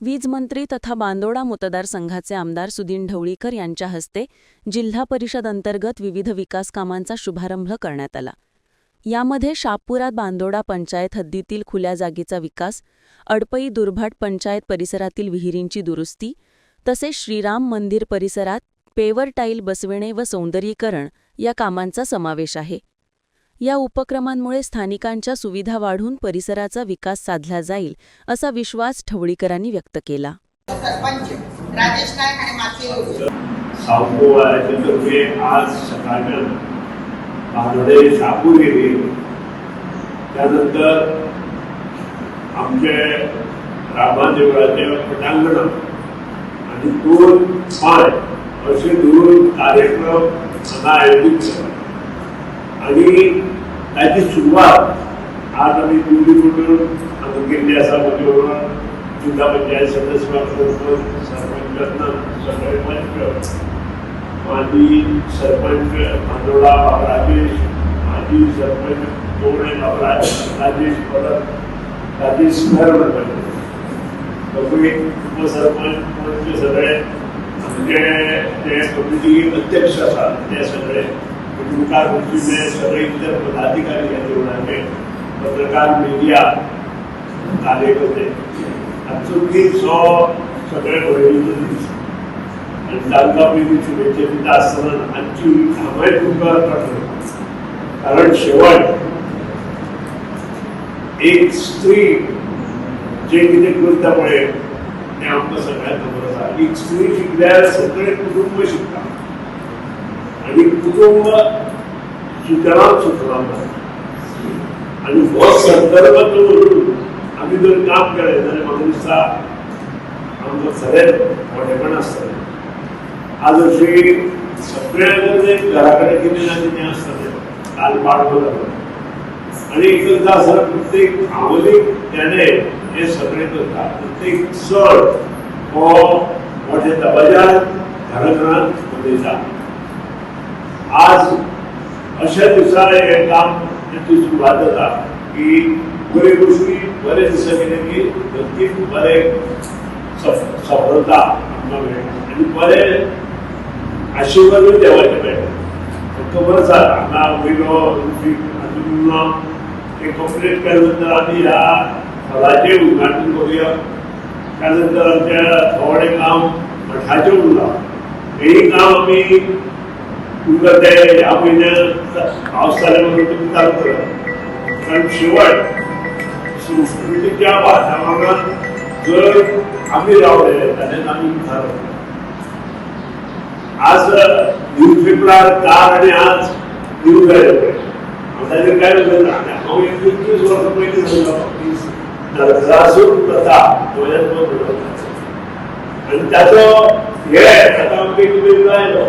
वीज मंत्री तथा बांदोडा मतदारसंघाचे आमदार सुदीन ढवळीकर यांच्या हस्ते जिल्हा परिषद अंतर्गत विविध विकास कामांचा शुभारंभ करण्यात आला. यामध्ये शापूरात बांदोडा पंचायत हद्दीतील खुल्या जागेचा विकास अडपई दुर्भाट पंचायत परिसरातील विहिरींची दुरुस्ती तसेच श्रीराम मंदिर परिसरात पेवर टाईल बसविणे व सौंदर्यीकरण या कामांचा समावेश आहे. या उपक्रमांमुळे स्थानिकांच्या सुविधा वाढून परिसराचा विकास साधला जाईल असा विश्वास ठवळीकरांनी व्यक्त केला. सरपंच राजेश नाईक आणि त्यानंतर आमचे देवळाचे पटांगण दोन माय असे दोन कार्यक्रम हांगा आयोजीत केला आणि सुरुवात आज आम्ही निवडून कुठून आम्ही आसा जिल्हा पंचायत सदस्य सरपंच पंच माजी सरपंच भांदोळा राजेश माजी सरपंच दोणे राजेश परत राजेश उपसरपंच सगळे? आमचे जे कमिटीचे अध्यक्ष आसात ते सगळे. मुखार वचून सगळे इतर पदाधिकारी या जेवणाचे पत्रकार मिडिया कार्यकर्ते हाचो दीस हो सगळे भयणीचो दीस आणि तालुका पयलीं शुभेच्छा आसतना आमची कामाय तुमकां पाठवली कारण शेवट, एक स्त्री जे कितें करता पळय तें आमकां सगळ्यांक खबर आसा एक स्त्री शिकल्यार सगळें कुटुंब शिकता आणि कुटुंब सुतराम सुतराम आणि हो संदर्भ दवरून आमी जर काम केलें जाल्यार म्हाका दिसता आमकां खरेंच मोठेपण आसतलें आज अशी सगळ्या घरा कडेन कितें ना कितें आसतलें काल पाडवो जालो आणि एकदा असं प्रत्येक आवलीक त्याने हे सगळे करता प्रत्येक सण हो मोठे दबाज्यान घराघरांत मनयता आज अशा दिसा हे काम त्याची सुरवात जाता की बरे गोष्टी बरे दिसा की प्रत्येक बरे सफ- सफलता आमकां बरे आशिर्वादूय देवाचे मेळटा खबर आसा हांगा वयलो अजून ते कंप्लीट केल्या नंतर ह्या हॉलाचें उद्घाटन करूया त्या आमच्या थोडे काम मठाचें उरलां हेय काम आमी तुमकां ते या म्हयन्यात पाऊस जाले तुम्ही तुमी चालू करा. कारण शेवट संस्कृतीच्या वातावरणात जर आम्ही रावले त्याने आम्ही मुखार आज न्यूजपेपरार काल आणि आज न्यूज आयले ताजेर काय बदल हा एक एकवीस वर्ष पहिले उलयलो प्रथा दोन हजार दोन आणि त्याचं हे आतां आमकां एक वेगळो आयलो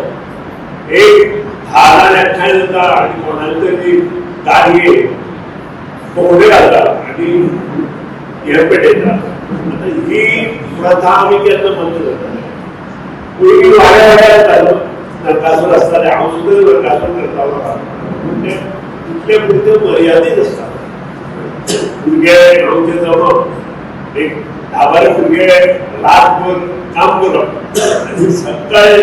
एक हार आनी एकठांय जाता आनी कोणाली तरी गाडये कोवडे घालता आनी हे पेटयता आतां ही प्रथा आमी केन्ना बंद करतले पयलीं वाड्या नरकासूर आसताले हांव सुद्दां नरकासूर करतालो तितले पुरते मर्यादीत आसता भुरगे आमचे जमप एक धा बारा भुरगे रातभर काम करप सकाळी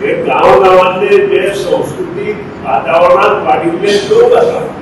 हे गांव जे संस्कृतीक वातावरणात वाडिल्ले लोक आसात